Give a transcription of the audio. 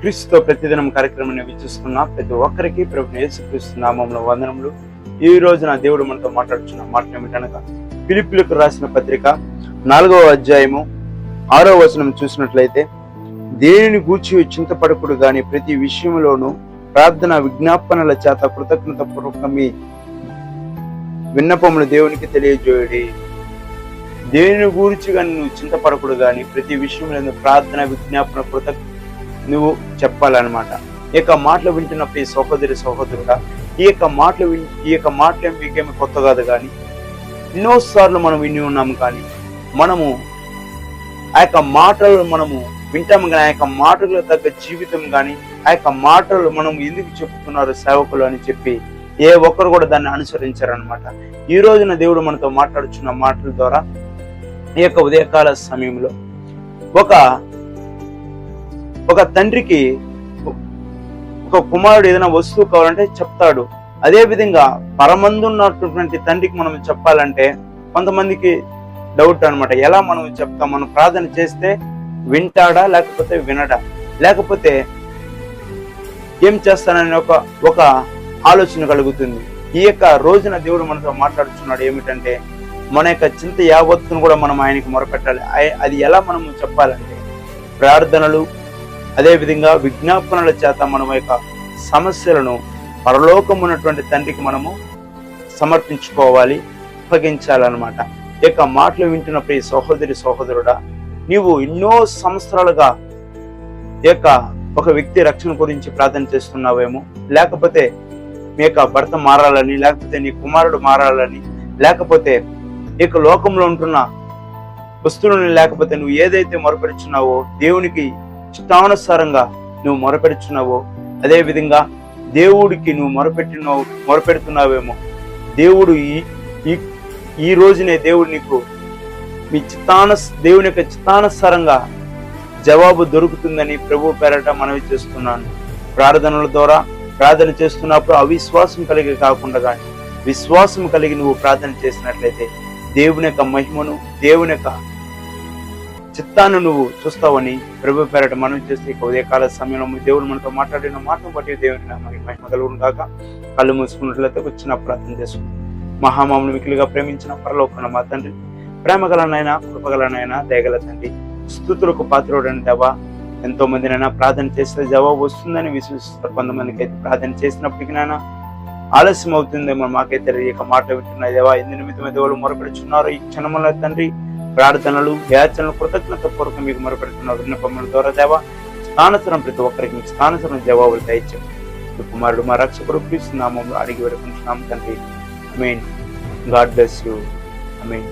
క్రీస్తుతో ప్రతిదినం కార్యక్రమాన్ని వీక్షిస్తున్న ప్రతి ఒక్కరికి ప్రభు యేసుక్రీస్తు నామంలో వందనములు. ఈ రోజున దేవుడు మనతో మాట్లాడుతున్న మాట ఏమిటనగా పిలిపిలకు రాసిన పత్రిక నాలుగవ అధ్యాయము ఆరో వచనం చూసినట్లయితే దేనిని గూర్చి చింతపడకుడు గాని ప్రతి విషయంలోనూ ప్రార్థన విజ్ఞాపనల చేత కృతజ్ఞత పూర్వకమి విన్నపములు దేవునికి తెలియజేయడి. దేని గూర్చి కానీ నువ్వు చింతపడకుడు కానీ ప్రతి విషయంలో ప్రార్థన విజ్ఞాపన కృతజ్ఞత నువ్వు చెప్పాలన్నమాట. ఈ యొక్క మాటలు వింటున్న ప్రతి సహోదరి సహోదరుడా ఈ యొక్క మాటలు విన్ ఈ యొక్క మాటలు మీకేమి కొత్త కాదు కానీ ఎన్నోసార్లు మనం విని ఉన్నాము కానీ మనము ఆ యొక్క మాటలు మనము వింటాము కానీ ఆ యొక్క మాటలకు తగ్గ జీవితం కానీ ఆ యొక్క మాటలు మనం ఎందుకు చెప్తున్నారు సేవకులు అని చెప్పి ఏ ఒక్కరు కూడా దాన్ని అనుసరించారనమాట ఈ రోజున దేవుడు మనతో మాట్లాడుచున్న మాటల ద్వారా ఈ యొక్క ఉదయకాల సమయంలో ఒక ఒక తండ్రికి ఒక కుమారుడు ఏదైనా వస్తువు కావాలంటే చెప్తాడు. అదే విధంగా పరమందున్నటువంటి తండ్రికి మనం చెప్పాలంటే కొంతమందికి డౌట్ అన్నమాట. ఎలా మనం చెప్తాం? మనం ప్రార్థన చేస్తే వింటాడా? లేకపోతే వినడా? లేకపోతే ఏం చేస్తానని ఒక ఒక ఆలోచన కలుగుతుంది. ఈ యొక్క రోజున దేవుడు మనతో మాట్లాడుతున్నాడు ఏమిటంటే మన యొక్క చింత యావత్తును కూడా మనం ఆయనకి మొరపెట్టాలి. అది ఎలా మనం చెప్పాలంటే ప్రార్థనలు అదేవిధంగా విజ్ఞాపనల చేత మనం యొక్క సమస్యలను పరలోకం ఉన్నటువంటి తండ్రికి మనము సమర్పించుకోవాలి అప్పగించాలన్నమాట ఈ యొక్క మాటలు వింటున్న ప్రియ సహోదరి సహోదరుడా నీవు ఎన్నో సంవత్సరాలుగా యొక్క ఒక వ్యక్తి రక్షణ గురించి ప్రార్థన చేస్తున్నావేమో లేకపోతే మీ యొక్క భర్త మారాలని లేకపోతే నీ కుమారుడు మారాలని లేకపోతే ఈ లోకంలో ఉంటున్న వస్తువులను లేకపోతే నువ్వు ఏదైతే మొరపెడుచున్నావో దేవునికి ఇష్టానుసారంగా నువ్వు మొరపెడుచున్నావో అదేవిధంగా దేవుడికి నువ్వు మొరపెట్టినావు మొరపెడుతున్నావేమో. దేవుడు ఈ ఈ- ఈ రోజునే దేవుడు నీకు మీ చిత్తాన దేవుని యొక్క చిత్తానుసారంగా జవాబు దొరుకుతుందని ప్రభు పేరట మనవి చేస్తున్నాను. ప్రార్థనల ద్వారా ప్రార్థన చేస్తున్నప్పుడు అవిశ్వాసం కలిగి కాకుండా కానీ విశ్వాసం కలిగి నువ్వు ప్రార్థన చేసినట్లయితే దేవుని యొక్క మహిమను దేవుని యొక్క చిత్తాన్ని నువ్వు చూస్తావని ప్రభు పేరట మనం చేస్తే ఇక ఉదయకాల సమయంలో దేవుడు మనతో మాట్లాడిన మాటను బట్టి దేవుని మనకి మహిమ కలుగును కాక కళ్ళు మూసుకున్నట్లయితే వచ్చిన ప్రార్థన చేసుకుంది. మహామాములు మిక్కులుగా ప్రేమించిన పరలోకన మా తండ్రి ప్రేమగలనైనా కృపగలనైనా దయగల తండ్రి స్థుతులకు పాత్రుడని దేవా ఎంతో మందినైనా ప్రార్థన చేస్తే జవాబు వస్తుందని విశ్వసిస్తారు కొంతమందికి అయితే ప్రార్థన చేసినప్పటికీ నాయన ఆలస్యం అవుతుందేమో మాకైతే తెలియక మాట వింటున్నాయి దేవా. ఎందు నిమిత్తమే దేవుడు మొరపెడుచున్నారు ఈ క్షణంలో తండ్రి ప్రార్థనలు యాచనలు కృతజ్ఞత పూర్వకం మీకు మొరపెడుతున్న విన్నపముల ద్వారా దేవా స్థానసరం ప్రతి ఒక్కరికి మీకు స్థానసరం జవాబులు దయచాం మీ కుమారుడు మా రక్షకుడు క్రీస్తు నామంలో అడిగి వేడుకుంటున్నాం తండ్రి. Main God bless you I mean